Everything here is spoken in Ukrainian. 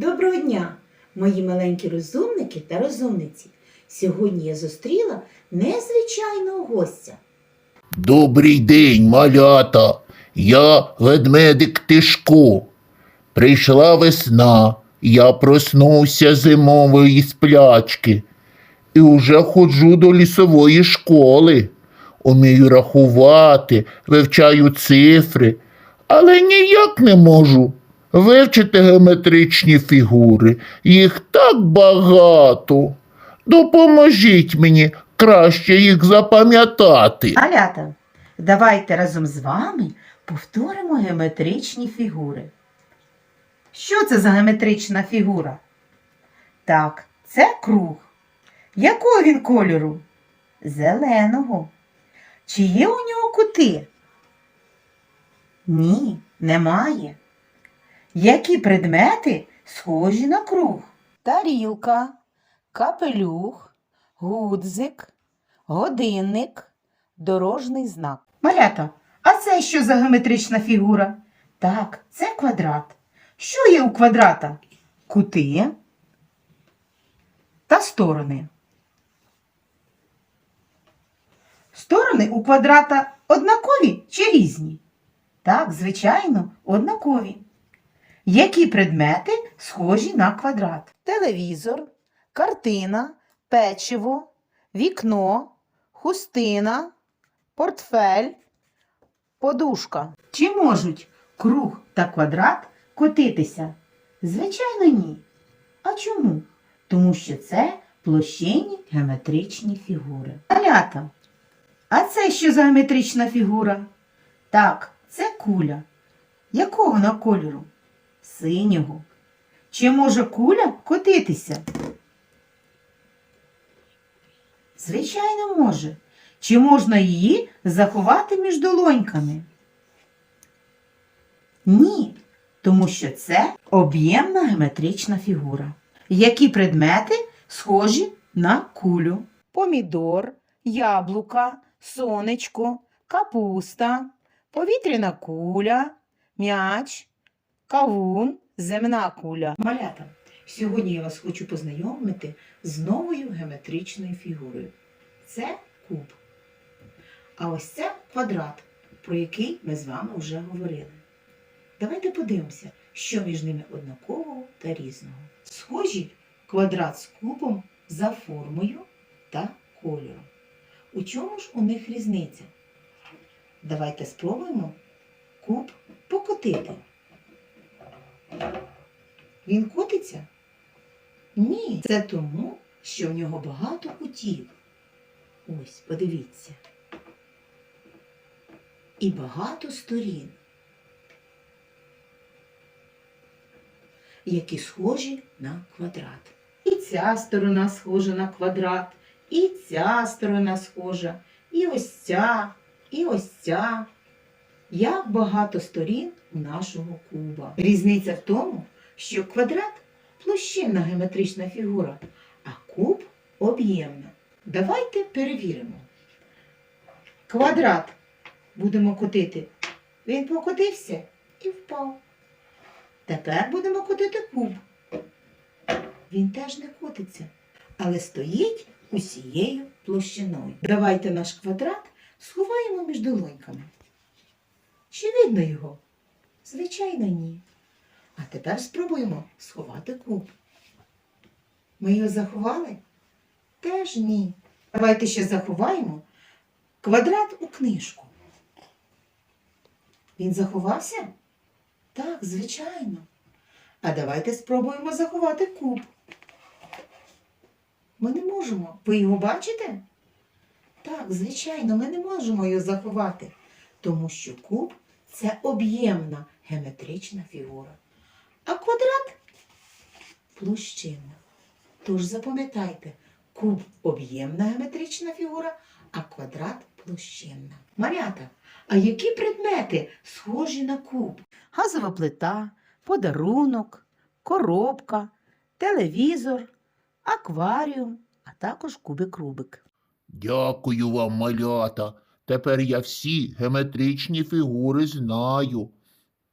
Доброго дня, мої маленькі розумники та розумниці. Сьогодні я зустріла незвичайного гостя. Добрий день, малята. Я ведмедик Тишко. Прийшла весна, я проснувся зимової сплячки і уже ходжу до лісової школи. Умію рахувати, вивчаю цифри, але ніяк не можу вивчити геометричні фігури. Їх так багато. Допоможіть мені краще їх запам'ятати. Малята, давайте разом з вами повторимо геометричні фігури. Що це за геометрична фігура? Так, це круг. Якого він кольору? Зеленого. Чи є у нього кути? Ні, немає. Які предмети схожі на круг? Тарілка, капелюх, гудзик, годинник, дорожній знак. Малята, а це що за геометрична фігура? Так, це квадрат. Що є у квадрата? Кути та сторони. Сторони у квадрата однакові чи різні? Так, звичайно, однакові. Які предмети схожі на квадрат? Телевізор, картина, печиво, вікно, хустина, портфель, подушка. Чи можуть круг та квадрат котитися? Звичайно, ні. А чому? Тому що це площинні геометричні фігури. Малята. А це що за геометрична фігура? Так, це куля. Якого вона кольору? Синього. Чи може куля котитися? Звичайно, може. Чи можна її заховати між долоньками? Ні, тому що це об'ємна геометрична фігура. Які предмети схожі на кулю? Помідор, яблука, сонечко, капуста, повітряна куля, м'яч, кавун, земна куля. Малята, сьогодні я вас хочу познайомити з новою геометричною фігурою. Це куб. А ось це квадрат, про який ми з вами вже говорили. Давайте подивимося, що між ними однакового та різного. Схожі квадрат з кубом за формою та кольором. У чому ж у них різниця? Давайте спробуємо куб покотити. Він котиться? Ні, це тому, що в нього багато кутів. Ось, подивіться. І багато сторін, які схожі на квадрат. І ця сторона схожа на квадрат, і ця сторона схожа, і ось ця, і ось ця. Як багато сторін у нашого куба. Різниця в тому, що квадрат площинна геометрична фігура, а куб об'ємна. Давайте перевіримо. Квадрат будемо котити. Він покотився і впав. Тепер будемо котити куб. Він теж не котиться, але стоїть усією площиною. Давайте наш квадрат сховаємо між долоньками. Чи видно його? Звичайно, ні. А тепер спробуємо сховати куб. Ми його заховали? Теж ні. Давайте ще заховаємо квадрат у книжку. Він заховався? Так, звичайно. А давайте спробуємо заховати куб. Ми не можемо. Ви його бачите? Так, звичайно, ми не можемо його заховати, тому що куб це об'ємна геометрична фігура. А квадрат площинна. Тож запам'ятайте, куб об'ємна геометрична фігура, а квадрат площинна. Марята, а які предмети схожі на куб? Газова плита, подарунок, коробка, телевізор, акваріум, а також кубик-рубик. Дякую вам, малята. Тепер я всі геометричні фігури знаю.